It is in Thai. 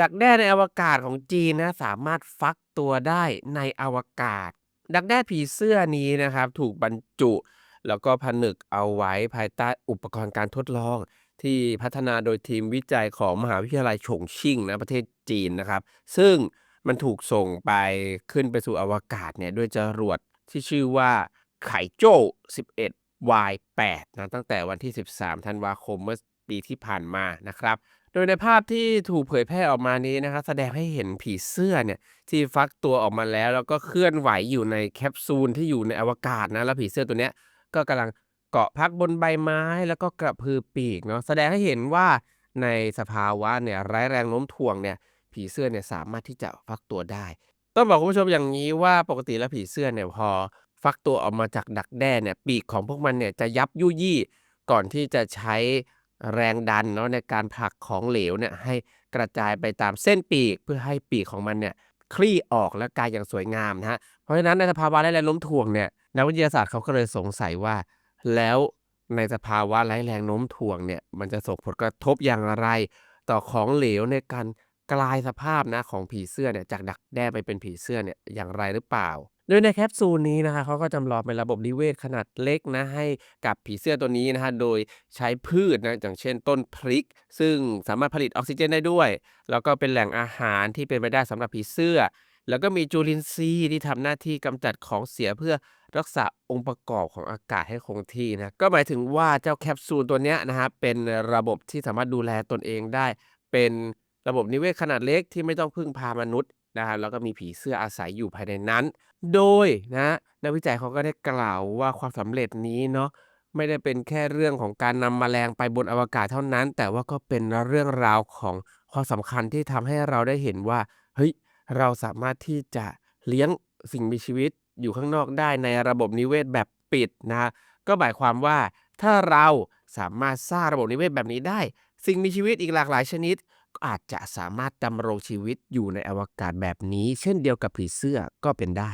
ดักแด้ในอวกาศของจีนนะสามารถฟักตัวได้ในอวกาศ ดักแด้ผีเสื้อนี้นะครับ ถูกบรรจุ แล้วก็ผนึกเอาไว้ภายใต้อุปกรณ์การทดลอง ที่พัฒนาโดยทีมวิจัยของมหาวิทยาลัยฉงชิ่งนะประเทศจีนนะครับ ซึ่งมันถูกส่งไปขึ้นไปสู่อวกาศเนี่ยด้วยจรวดที่ชื่อว่าไข่โจ้ 11Y8 นะตั้งแต่วันที่ 13 ธันวาคมเมื่อ ปีที่ผ่านมานะครับ โดยในภาพที่ถูกเผยแพร่ออกมานี้นะครับแสดงให้เห็นผีเสื้อเนี่ยที่ฟักตัวออกมาแล้ว แล้วก็เคลื่อนไหวอยู่ในแคปซูลที่อยู่ในอวกาศนะแล้วผีเสื้อตัวเนี้ยก็กำลังเกาะพักบนใบไม้แล้วก็กระพือปีกเนาะแสดงให้เห็นว่าในสภาวะเนี่ยร้ายแรงโน้มถ่วงเนี่ยผีเสื้อเนี่ยสามารถที่จะฟักตัวได้ ต้องบอกคุณผู้ชมอย่างนี้ว่าปกติแล้วผีเสื้อเนี่ยพอฟักตัวออกมาจากดักแด้เนี่ยปีกของพวกมันเนี่ยจะยับยุยี่ก่อนที่จะใช้ แรงดันเนาะในการผลักของเหลวเนี่ยให้กระจายไปตามเส้นปีกเพื่อให้ปีกของมันเนี่ยคลี่ออกและกลายอย่างสวยงามนะฮะเพราะฉะนั้นในสภาวะไร้แรงโน้มถ่วงเนี่ยนักวิทยาศาสตร์เขาก็เลยสงสัยว่า แล้วในสภาวะไร้แรงโน้มถ่วงเนี่ยมันจะส่งผลกระทบอย่างไร ต่อของเหลวในการกลายสภาพนะของผีเสื้อเนี่ยจากดักแด้ไปเป็นผีเสื้อเนี่ยอย่างไรหรือเปล่า ดยในแคปซูลนี้นะคะเขาก็จำลองเป็นระบบนิเวศขนาดเล็กนะให้กับผีเสื้อตัวนี้นะฮะโดยใช้พืชนะอย่างเช่นต้นพริก ซึ่งสามารถผลิตออกซิเจนได้ด้วย แล้วก็เป็นแหล่งอาหารที่เป็นไปได้สำหรับผีเสื้อ แล้วก็มีจุลินทรีย์ที่ทำหน้าที่กำจัดของเสียเพื่อรักษาองค์ประกอบของอากาศให้คงที่นะก็หมายถึงว่าเจ้าแคปซูลตัวนี้นะครับเป็นระบบที่สามารถดูแลตนเองได้ เป็นระบบนิเวศขนาดเล็กที่ไม่ต้องพึ่งพามนุษย์ นะครับแล้วก็มีผีเสื้ออาศัยอยู่ภายในนั้น โดยนะนักวิจัยเขาก็ได้กล่าวว่าความสำเร็จนี้เนาะไม่ได้เป็นแค่เรื่องของการนำแมลงไปบนอวกาศเท่านั้น แต่ว่าก็เป็นเรื่องราวของความสำคัญที่ทำให้เราได้เห็นว่าเฮ้ยเราสามารถที่จะเลี้ยงสิ่งมีชีวิตอยู่ข้างนอกได้ในระบบนิเวศแบบปิดนะก็หมายความว่าถ้าเราสามารถสร้างระบบนิเวศแบบนี้ได้ สิ่งมีชีวิตอีกหลากหลายชนิด อาจจะสามารถดำรงชีวิตอยู่ในอวกาศแบบนี้ เช่นเดียวกับผีเสื้อก็เป็นได้